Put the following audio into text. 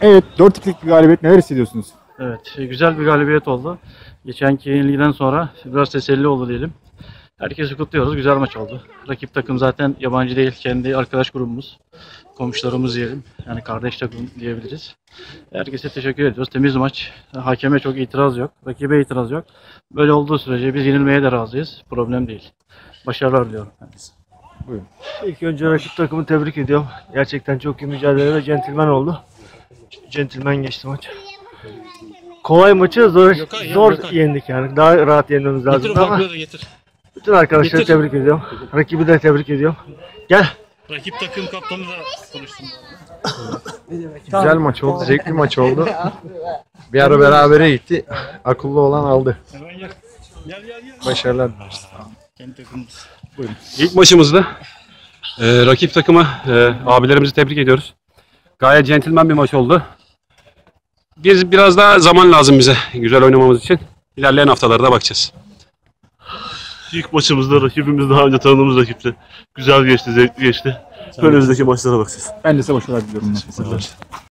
Evet 4-2'lik bir galibiyet neler hissediyorsunuz? Evet, e, güzel bir galibiyet oldu. Geçenki yenilgiden sonra biraz teselli oldu diyelim. Herkesi kutluyoruz. Güzel maç oldu. Rakip takım zaten yabancı değil. Kendi arkadaş grubumuz. Komşularımız diyelim. Yani kardeş takım diyebiliriz. Herkese teşekkür ediyoruz. Temiz maç. Hakeme çok itiraz yok. Rakibe itiraz yok. Böyle olduğu sürece biz yenilmeye de razıyız. Problem değil. Başarılar diliyorum. herkese. İlk önce rakip takımı tebrik ediyorum. Gerçekten çok iyi mücadele ve centilmen oldu. Centilmen geçti maç. Kolay maçı zor Gökhan ya, zor Gökhan. yendik yani. Daha rahat yenmemiz Getir lazım ama da getir. bütün arkadaşları Getir. tebrik ediyorum. Rakibi de tebrik ediyorum. Gel. Rakip takım kaptanı da konuştum. Güzel maç oldu, zevkli maç oldu. Bir ara berabere gitti. Akıllı olan aldı. Hemen gel. Gel gel gel. Başarılar. Kendi takımımız. İlk maçımızda e, rakip takımı e, abilerimizi tebrik ediyoruz. Gayet centilmen bir maç oldu. Biz biraz daha zaman lazım bize güzel oynamamız için. İlerleyen haftalarda bakacağız. İlk maçımızda rakibimiz daha önce tanıdığımız rakipti. Güzel geçti, zevkli geçti. Önümüzdeki maçlara bakacağız. Ben de size başarılar diliyorum.